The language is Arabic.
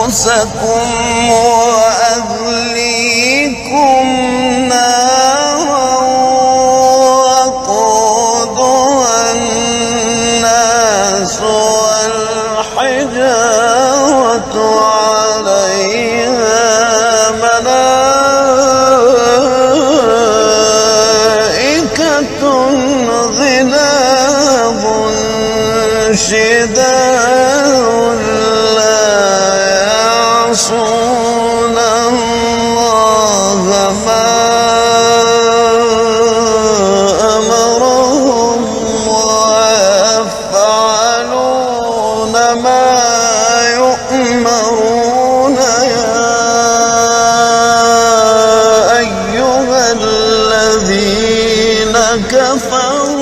أنفسكم وأهليكم نارا وقودها الناس والحجارة عليها ملائكة غلاظ شداد لا يعصون الله ما أمرهم ويفعلون ما يؤمرون. يا أيها الذين كفروا